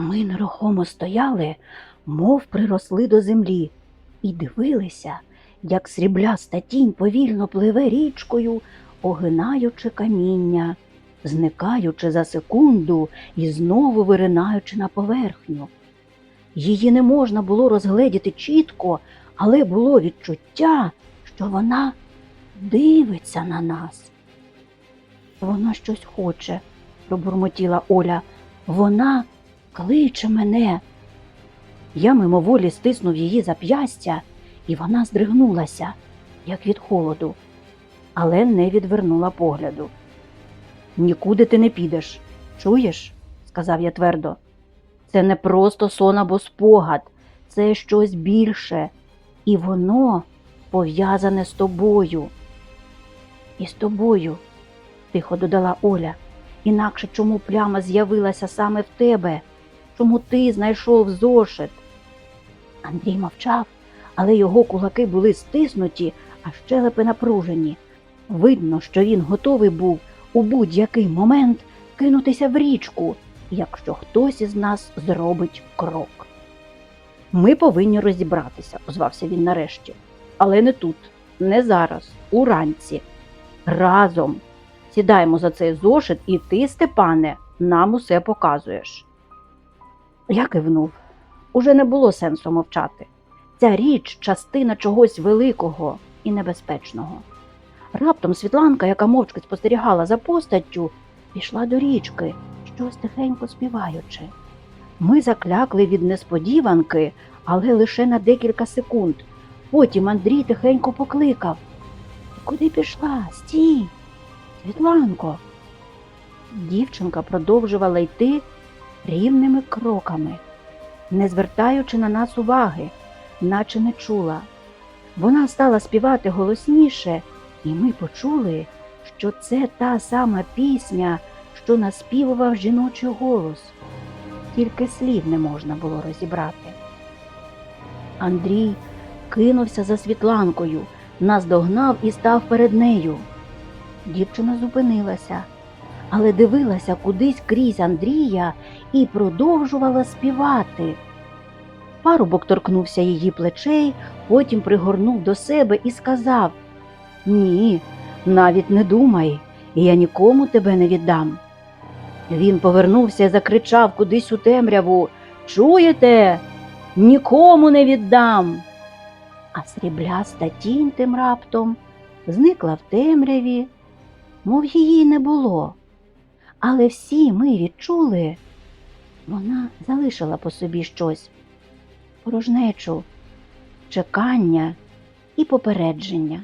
Ми нерухомо стояли, мов приросли до землі, і дивилися, як срібляста тінь повільно пливе річкою, огинаючи каміння, зникаючи за секунду і знову виринаючи на поверхню. Її не можна було розгледіти чітко, але було відчуття, що вона дивиться на нас. Вона щось хоче, пробурмотіла Оля. Вона кличе мене. Я мимоволі стиснув її зап'ястя, і вона здригнулася, як від холоду, але не відвернула погляду. Нікуди ти не підеш, чуєш? сказав я твердо. Це не просто сон або спогад, це щось більше, і воно пов'язане з тобою. І з тобою, тихо додала Оля. Інакше чому пляма з'явилася саме в тебе? Чому ти знайшов зошит? Андрій мовчав, але його кулаки були стиснуті, а щелепи напружені. Видно, що він готовий був у будь-який момент кинутися в річку, якщо хтось із нас зробить крок. Ми повинні розібратися, озвався він нарешті. Але не тут, не зараз, уранці. Разом. Сідаємо за цей зошит, і ти, Степане, нам усе показуєш. Я кивнув. Уже не було сенсу мовчати. Ця річ частина чогось великого і небезпечного. Раптом Світланка, яка мовчки спостерігала за постаттю, пішла до річки, щось тихенько співаючи. Ми заклякли від несподіванки, але лише на декілька секунд. Потім Андрій тихенько покликав куди пішла? Стій! Світланко. Дівчинка продовжувала йти рівними кроками, не звертаючи на нас уваги, наче не чула. Вона стала співати голосніше, і ми почули, що це та сама пісня, що наспівував жіночий голос, тільки слів не можна було розібрати. Андрій кинувся за Світланкою, наздогнав і став перед нею. Дівчина зупинилася, але дивилася кудись крізь Андрія і продовжувала співати. Парубок торкнувся її плечей, потім пригорнув до себе і сказав Ні, навіть не думай, я нікому тебе не віддам. Він повернувся і закричав кудись у темряву Чуєте? Нікому не віддам. А срібляста тінь тим раптом зникла в темряві, мов її не було. Але всі ми відчули, вона залишила по собі щось порожнечу, чекання і попередження.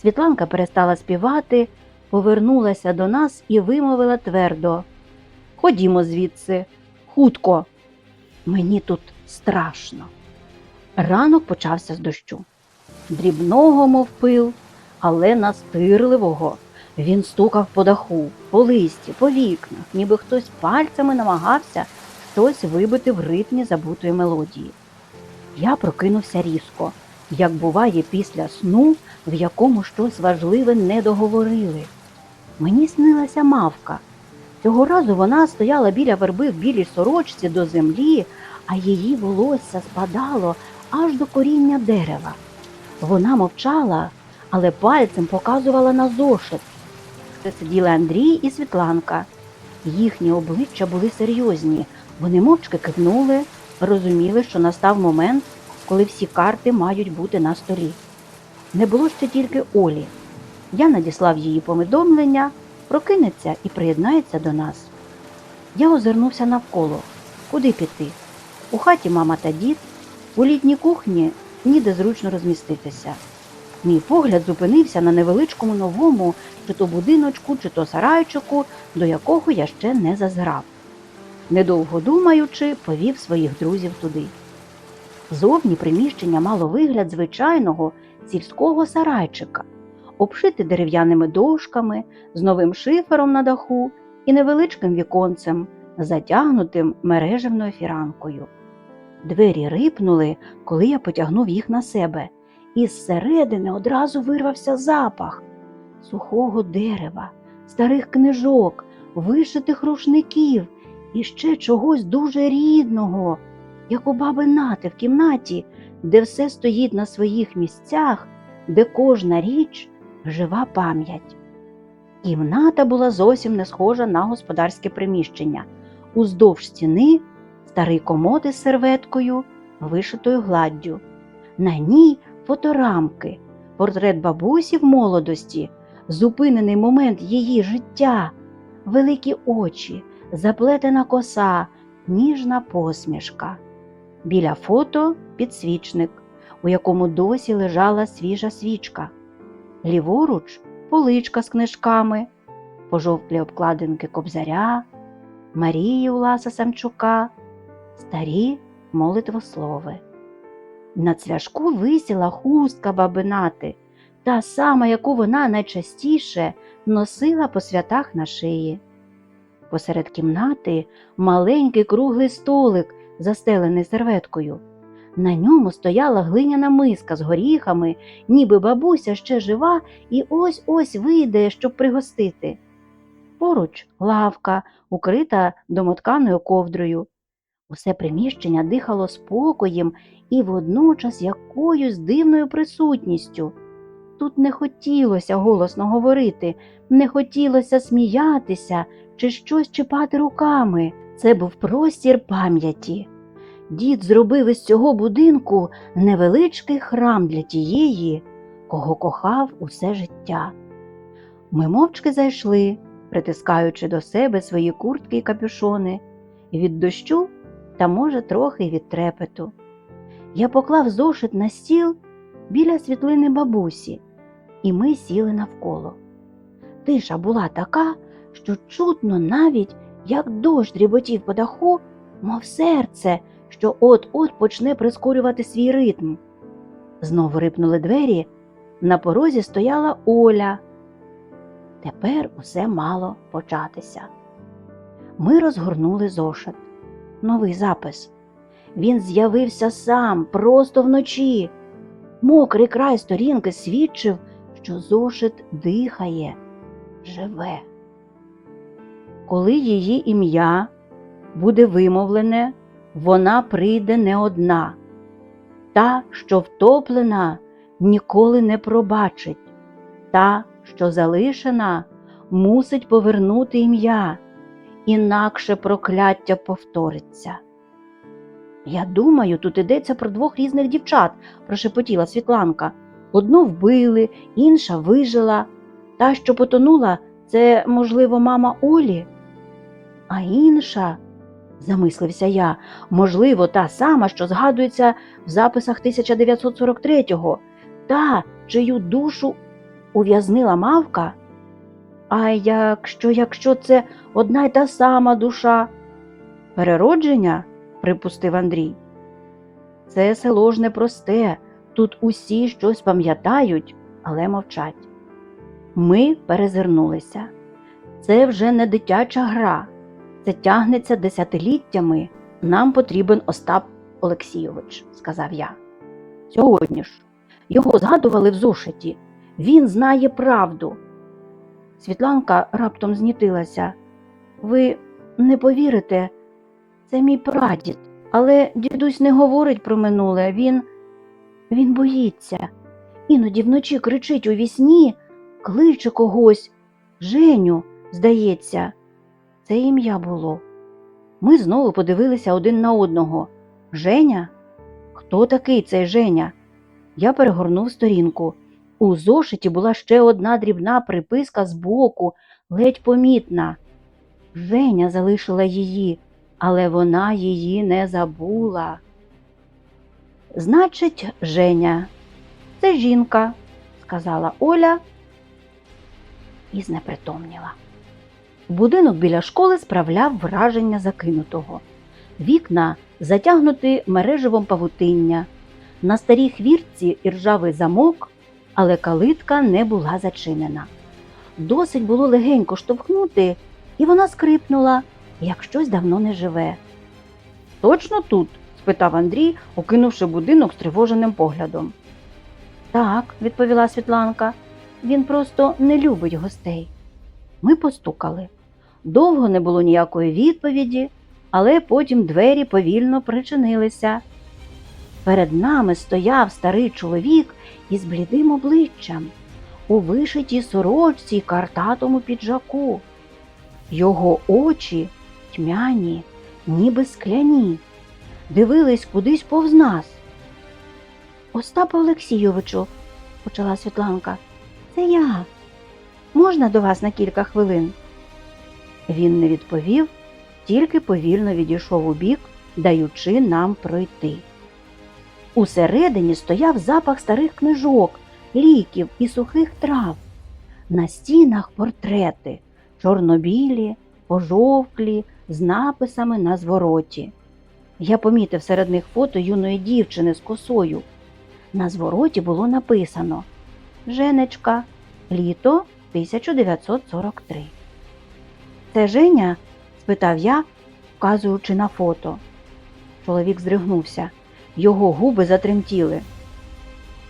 Світланка перестала співати, повернулася до нас і вимовила твердо Ходімо звідси, хутко. Мені тут страшно. Ранок почався з дощу. Дрібного, мов пил, але настирливого. Він стукав по даху, по листі, по вікнах, ніби хтось пальцями намагався щось вибити в ритмі забутої мелодії. Я прокинувся різко, як буває після сну, в якому щось важливе не договорили. Мені снилася мавка. Цього разу вона стояла біля верби в білій сорочці до землі, а її волосся спадало аж до коріння дерева. Вона мовчала, але пальцем показувала на зошит. Це сиділи Андрій і Світланка. Їхні обличчя були серйозні. Вони мовчки кивнули, розуміли, що настав момент, коли всі карти мають бути на столі. Не було ще тільки Олі. Я надіслав її повідомлення, прокинеться і приєднається до нас. Я озирнувся навколо. Куди піти? У хаті мама та дід, у літній кухні ніде зручно розміститися. Мій погляд зупинився на невеличкому новому, чи то будиночку, чи то сарайчику, до якого я ще не зазирав. Недовго думаючи, повів своїх друзів туди. Зовні приміщення мало вигляд звичайного сільського сарайчика, обшите дерев'яними дошками, з новим шифером на даху і невеличким віконцем, затягнутим мережевною фіранкою. Двері рипнули, коли я потягнув їх на себе, і зсередини одразу вирвався запах сухого дерева, старих книжок, вишитих рушників і ще чогось дуже рідного, як у баби Нати в кімнаті, де все стоїть на своїх місцях, де кожна річ жива пам'ять. Кімната була зовсім не схожа на господарське приміщення. Уздовж стіни старий комод із серветкою, вишитою гладдю. На ній фоторамки, портрет бабусі в молодості, зупинений момент її життя, великі очі, заплетена коса, ніжна посмішка. Біля фото підсвічник, у якому досі лежала свіжа свічка. Ліворуч поличка з книжками, пожовклі обкладинки кобзаря, Марії Уласа Самчука, старі молитвослови. На цвяшку висіла хустка бабинати, та сама, яку вона найчастіше носила по святах на шиї. Посеред кімнати маленький круглий столик, застелений серветкою. На ньому стояла глиняна миска з горіхами, ніби бабуся ще жива і ось ось вийде, щоб пригостити. Поруч лавка, укрита домотканою ковдрою. Усе приміщення дихало спокоєм і водночас якоюсь дивною присутністю. Тут не хотілося голосно говорити, не хотілося сміятися чи щось чіпати руками. Це був простір пам'яті. Дід зробив із цього будинку невеличкий храм для тієї, кого кохав усе життя. Ми мовчки зайшли, притискаючи до себе свої куртки й капюшони, від дощу та, може, трохи від трепету. Я поклав зошит на стіл біля світлини бабусі, і ми сіли навколо. Тиша була така, що чутно навіть, як дощ дріботів по даху, мов серце, що от-от почне прискорювати свій ритм. Знову рипнули двері, на порозі стояла Оля. Тепер усе мало початися. Ми розгорнули зошит. Новий запис. Він з'явився сам, просто вночі. Мокрий край сторінки свідчив, що зошит дихає, живе. Коли її ім'я буде вимовлене, вона прийде не одна. Та, що втоплена, ніколи не пробачить, та, що залишена, мусить повернути ім'я, інакше прокляття повториться. Я думаю, тут йдеться про двох різних дівчат, прошепотіла Світланка. Одну вбили, інша вижила. Та, що потонула, це, можливо, мама Олі. А інша, замислився я, можливо, та сама, що згадується в записах 1943-го, та, чию душу ув'язнила мавка. А якщо, якщо це одна й та сама душа? Переродження? припустив Андрій. Це село ж непросте, тут усі щось пам'ятають, але мовчать. Ми перезирнулися. Це вже не дитяча гра, це тягнеться десятиліттями. Нам потрібен Остап Олексійович, сказав я. Сьогодні ж. Його згадували в зошиті. Він знає правду. Світланка раптом знітилася. Ви не повірите, це мій прадід. Але дідусь не говорить про минуле, він він боїться. Іноді вночі кричить у вісні, кличе когось. Женю, здається, це ім'я було. Ми знову подивилися один на одного. Женя? Хто такий цей Женя? Я перегорнув сторінку. У зошиті була ще одна дрібна приписка збоку, ледь помітна. Женя залишила її, але вона її не забула. Значить, Женя, це жінка, сказала Оля і знепритомніла. Будинок біля школи справляв враження закинутого. Вікна затягнуті мереживом павутиння, на старій хвіртці іржавий замок, але калитка не була зачинена. Досить було легенько штовхнути, і вона скрипнула, як щось давно не живе. Точно тут? спитав Андрій, окинувши будинок стривоженим поглядом. Так, відповіла Світланка, він просто не любить гостей. Ми постукали. Довго не було ніякої відповіді, але потім двері повільно причинилися. Перед нами стояв старий чоловік із блідим обличчям, у вишитій сорочці й картатому піджаку. Його очі тьмяні, ніби скляні, дивились кудись повз нас. Остапе Олексійовичу, почала Світланка, це я. Можна до вас на кілька хвилин? Він не відповів, тільки повільно відійшов у бік, даючи нам пройти. Усередині стояв запах старих книжок, ліків і сухих трав. На стінах портрети чорнобілі, пожовклі, з написами на звороті. Я помітив серед них фото юної дівчини з косою. На звороті було написано Женечка, літо 1943. Це Женя? спитав я, вказуючи на фото. Чоловік здригнувся. Його губи затремтіли.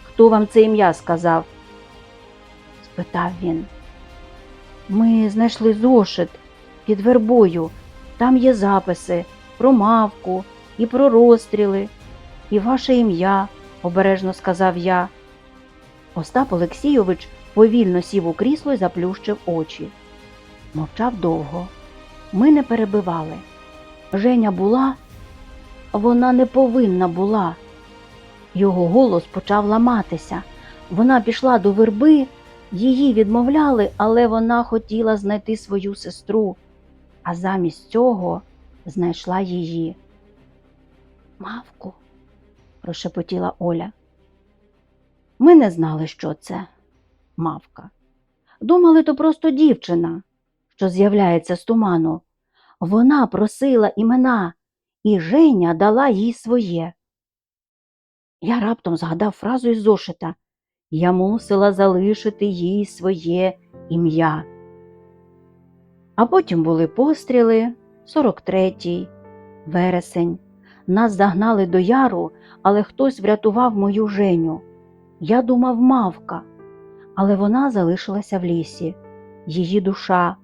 Хто вам це ім'я сказав? спитав він. Ми знайшли зошит під вербою. Там є записи про мавку і про розстріли, і ваше ім'я, обережно сказав я. Остап Олексійович повільно сів у крісло і заплющив очі. Мовчав довго. Ми не перебивали. Женя була, вона не повинна була. Його голос почав ламатися. Вона пішла до верби, її відмовляли, але вона хотіла знайти свою сестру, а замість цього знайшла її. Мавку, прошепотіла Оля. Ми не знали, що це мавка. Думали, то просто дівчина, що з'являється з туману. Вона просила імена, і Женя дала їй своє. Я раптом згадав фразу із зошита Я мусила залишити їй своє ім'я. А потім були постріли 43-й, вересень. Нас загнали до яру, але хтось врятував мою Женю. Я думав, мавка, але вона залишилася в лісі, її душа.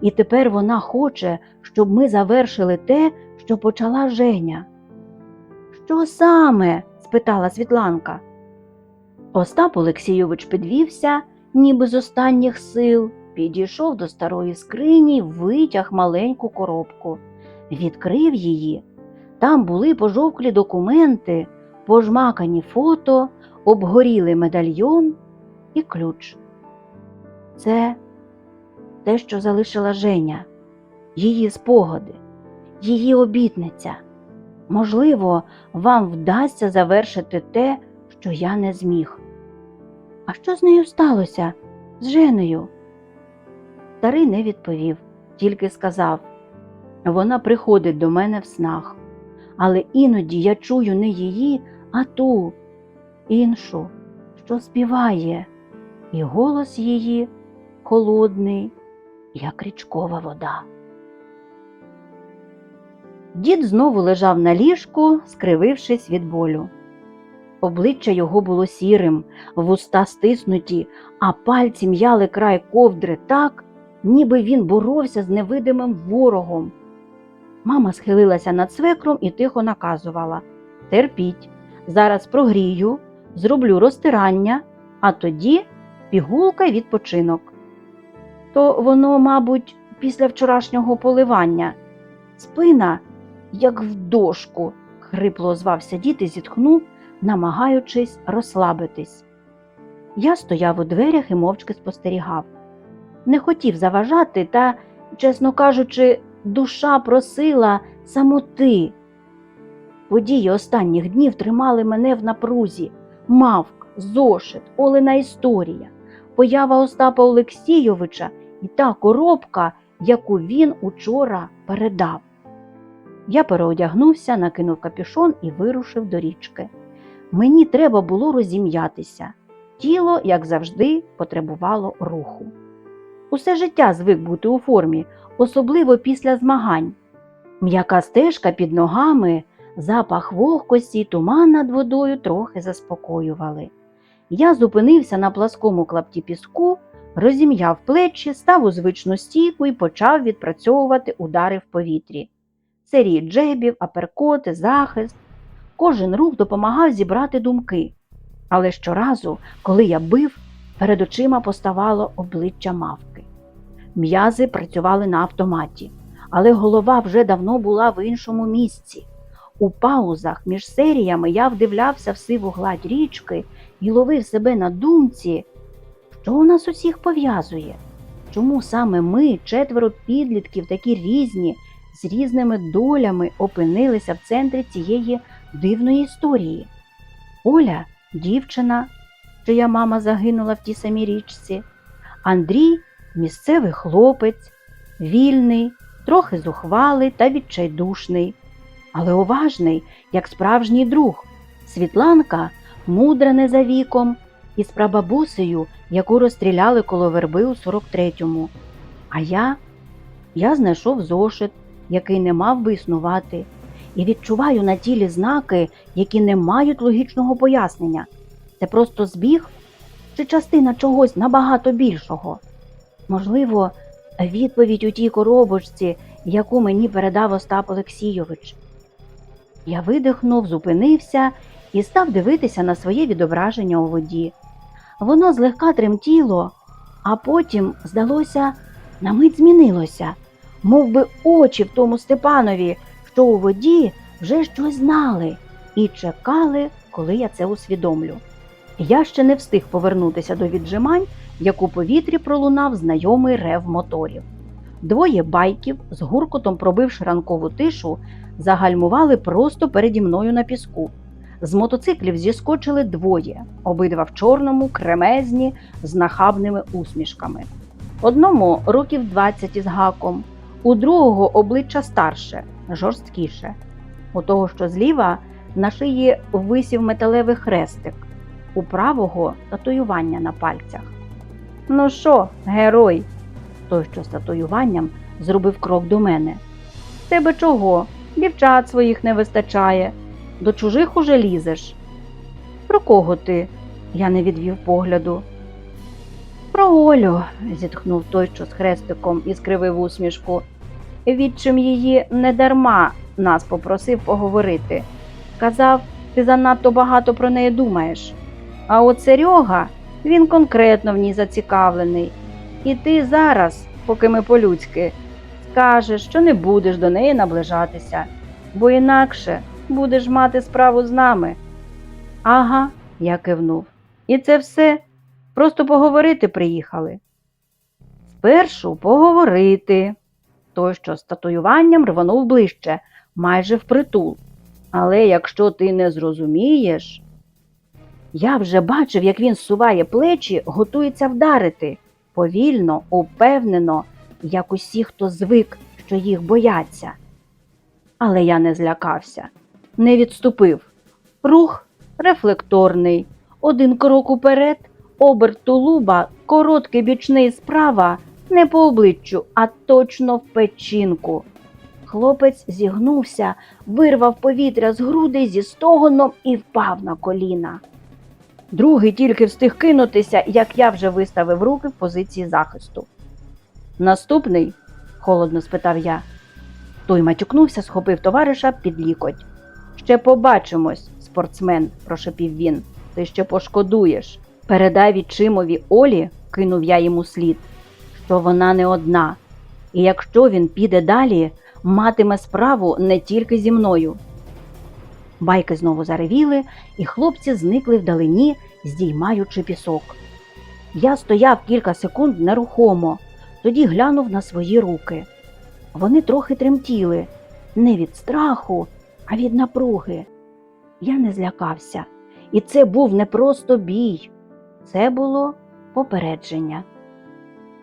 І тепер вона хоче, щоб ми завершили те, що почала Женя. Що саме? спитала Світланка. Остап Олексійович підвівся, ніби з останніх сил, підійшов до старої скрині, витяг маленьку коробку, відкрив її. Там були пожовклі документи, пожмакані фото, обгорілий медальйон і ключ. Це те, що залишила Женя, її спогади, її обітниця. Можливо, вам вдасться завершити те, що я не зміг. А що з нею сталося? З Женею? Старий не відповів, тільки сказав вона приходить до мене в снах, але іноді я чую не її, а ту, іншу, що співає, і голос її холодний, як річкова вода. Дід знову лежав на ліжку, скривившись від болю. Обличчя його було сірим, вуста стиснуті, а пальці м'яли край ковдри так, ніби він боровся з невидимим ворогом. Мама схилилася над свекром і тихо наказувала Терпіть, зараз прогрію, зроблю розтирання, а тоді пігулка й відпочинок. То воно, мабуть, після вчорашнього поливання. Спина, як в дошку, хрипло озвався дід і зітхнув, намагаючись розслабитись. Я стояв у дверях і мовчки спостерігав. Не хотів заважати, та, чесно кажучи, душа просила самоти. Події останніх днів тримали мене в напрузі мавк, зошит, Олена історія, поява Остапа Олексійовича і та коробка, яку він учора передав. Я переодягнувся, накинув капюшон і вирушив до річки. Мені треба було розім'ятися. Тіло, як завжди, потребувало руху. Усе життя звик бути у формі, особливо після змагань. М'яка стежка під ногами, запах вогкості туман над водою трохи заспокоювали. Я зупинився на пласкому клапті піску, розім'яв плечі, став у звичну стійку і почав відпрацьовувати удари в повітрі. Серії джебів, аперкоти, захист. Кожен рух допомагав зібрати думки. Але щоразу, коли я бив, перед очима поставало обличчя мавки. М'язи працювали на автоматі, але голова вже давно була в іншому місці. У паузах між серіями я вдивлявся в сиву гладь річки і ловив себе на думці, що у нас усіх пов'язує. Чому саме ми, четверо підлітків, такі різні, з різними долями, опинилися в центрі цієї дивної історії? Оля дівчина, чия мама загинула в тій самій річці, Андрій місцевий хлопець, вільний, трохи зухвалий та відчайдушний, але уважний, як справжній друг. Світланка мудра не за віком, із прабабусею, яку розстріляли коло верби у 43-му. А я, я знайшов зошит, який не мав би існувати, і відчуваю на тілі знаки, які не мають логічного пояснення. Це просто збіг чи частина чогось набагато більшого. Можливо, відповідь у тій коробочці, яку мені передав Остап Олексійович. Я видихнув, зупинився і став дивитися на своє відображення у воді. Воно злегка тремтіло, а потім, здалося, на мить змінилося, мов би очі в тому Степанові, що у воді вже щось знали і чекали, коли я це усвідомлю. Я ще не встиг повернутися до віджимань, як у повітрі пролунав знайомий рев моторів. Двоє байків, з гуркотом пробивши ранкову тишу, загальмували просто переді мною на піску. З мотоциклів зіскочили двоє, обидва в чорному, кремезні, з нахабними усмішками. Одному років 20 із гаком, у другого обличчя старше, жорсткіше. У того, що зліва, на шиї висів металевий хрестик, у правого татуювання на пальцях. Ну що, герой? Той, що з татуюванням, зробив крок до мене. Тебе чого? Дівчат своїх не вистачає. До чужих уже лізеш. Про кого ти? Я не відвів погляду. Про Олю, зітхнув той, що з хрестиком і скривив усмішку. Відчим її недарма нас попросив поговорити. Казав, ти занадто багато про неї думаєш. А от Серега, він конкретно в ній зацікавлений. І ти зараз, поки ми по-людськи, скажеш, що не будеш до неї наближатися, бо інакше будеш мати справу з нами. Ага, я кивнув. І це все просто поговорити приїхали. Спершу поговорити. Той, що з татуюванням рванув ближче, майже впритул. Але якщо ти не зрозумієш, я вже бачив, як він суває плечі, готується вдарити повільно, упевнено, як усі, хто звик, що їх бояться. Але я не злякався, не відступив. Рух рефлекторний, один крок уперед, оберт тулуба, короткий бічний справа, не по обличчю, а точно в печінку. Хлопець зігнувся, вирвав повітря з грудей зі стогоном і впав на коліна. Другий тільки встиг кинутися, як я вже виставив руки в позиції захисту. Наступний? холодно спитав я. Той матюкнувся, схопив товариша під лікоть. Ще побачимось, спортсмен, прошепів він. Ти ще пошкодуєш. Передай відчимові Олі, кинув я йому слід, що вона не одна. І якщо він піде далі, матиме справу не тільки зі мною. Байки знову заревіли, і хлопці зникли вдалині, здіймаючи пісок. Я стояв кілька секунд нерухомо, тоді глянув на свої руки. Вони трохи тремтіли, не від страху, а від напруги. Я не злякався, і це був не просто бій, це було попередження.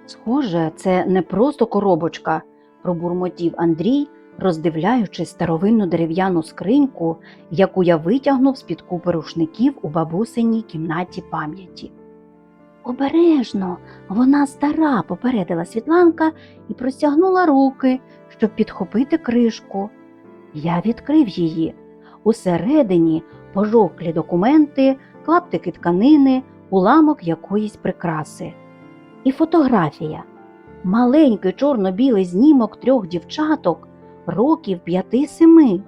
Схоже, це не просто коробочка, пробурмотів Андрій, роздивляючись старовинну дерев'яну скриньку, яку я витягнув з під купи рушників у бабусиній кімнаті пам'яті. Обережно, вона стара, попередила Світланка і простягнула руки, щоб підхопити кришку. Я відкрив її. Усередині пожовклі документи, клаптики тканини, уламок якоїсь прикраси. І фотографія. Маленький чорно-білий знімок трьох дівчаток років п'яти-семи.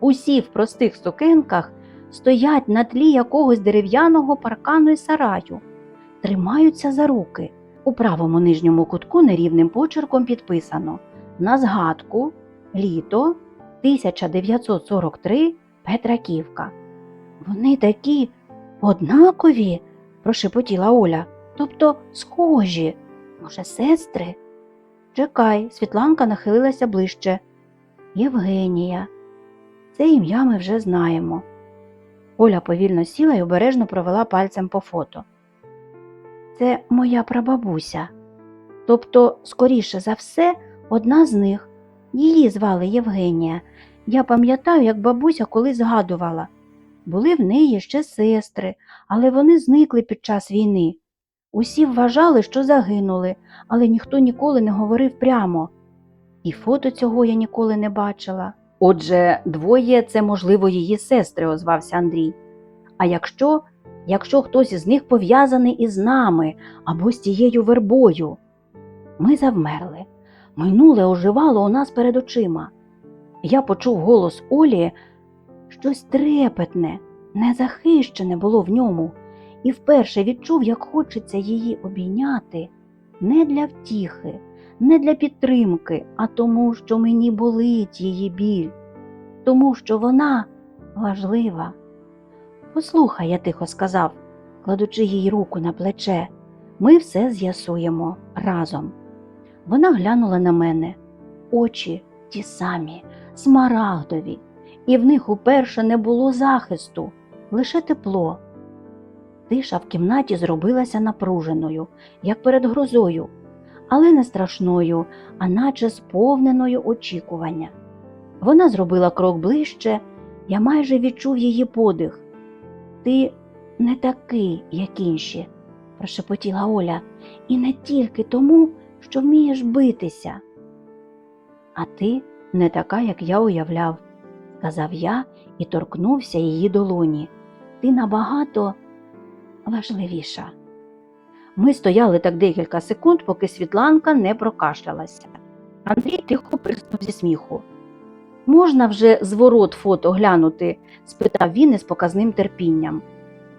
Усі в простих сукенках стоять на тлі якогось дерев'яного паркану й сараю, тримаються за руки. У правому нижньому кутку нерівним почерком підписано на згадку літо 1943 Петраківка. Вони такі однакові, прошепотіла Оля, тобто схожі. Може, сестри? Чекай, Світланка нахилилася ближче. Євгенія. Це ім'я ми вже знаємо. Оля повільно сіла і обережно провела пальцем по фото. Це моя прабабуся. Тобто, скоріше за все, одна з них. Її звали Євгенія. Я пам'ятаю, як бабуся колись згадувала. Були в неї ще сестри, але вони зникли під час війни. Усі вважали, що загинули, але ніхто ніколи не говорив прямо. І фото цього я ніколи не бачила. Отже, двоє це, можливо, її сестри, озвався Андрій. А якщо, якщо хтось із них пов'язаний із нами або з тією вербою? Ми завмерли. Минуле оживало у нас перед очима. Я почув голос Олі, щось трепетне, незахищене було в ньому, і вперше відчув, як хочеться її обійняти не для втіхи, не для підтримки, а тому, що мені болить її біль, тому що вона важлива. Послухай, я тихо сказав, кладучи їй руку на плече, ми все з'ясуємо разом. Вона глянула на мене, очі ті самі, смарагдові, і в них уперше не було захисту, лише тепло. Тиша в кімнаті зробилася напруженою, як перед грозою, але не страшною, а наче сповненою очікування. Вона зробила крок ближче, я майже відчув її подих. Ти не такий, як інші, прошепотіла Оля, і не тільки тому, що вмієш битися. А ти не така, як я уявляв, сказав я і торкнувся її долоні. Ти набагато важливіша. Ми стояли так декілька секунд, поки Світланка не прокашлялася. Андрій тихо приснув зі сміху. Можна вже зворот фото глянути? спитав він із показним терпінням.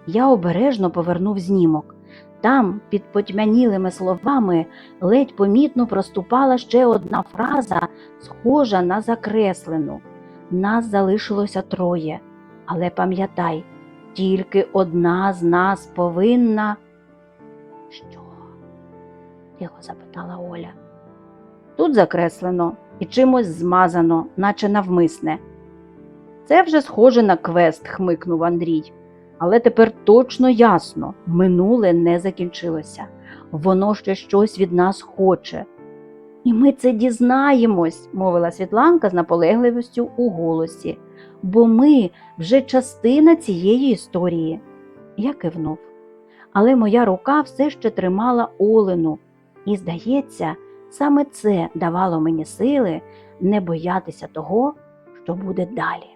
Я обережно повернув знімок. Там, під потьмянілими словами, ледь помітно проступала ще одна фраза, схожа на закреслену. Нас залишилося троє, але пам'ятай, тільки одна з нас повинна. Що? тихо запитала Оля. Тут закреслено і чимось змазано, наче навмисне. Це вже схоже на квест, хмикнув Андрій. Але тепер точно ясно, минуле не закінчилося. Воно ще щось від нас хоче. І ми це дізнаємось, мовила Світланка з наполегливістю у голосі, бо ми вже частина цієї історії. Я кивнув. Але моя рука все ще тримала Олену, і, здається, саме це давало мені сили не боятися того, що буде далі.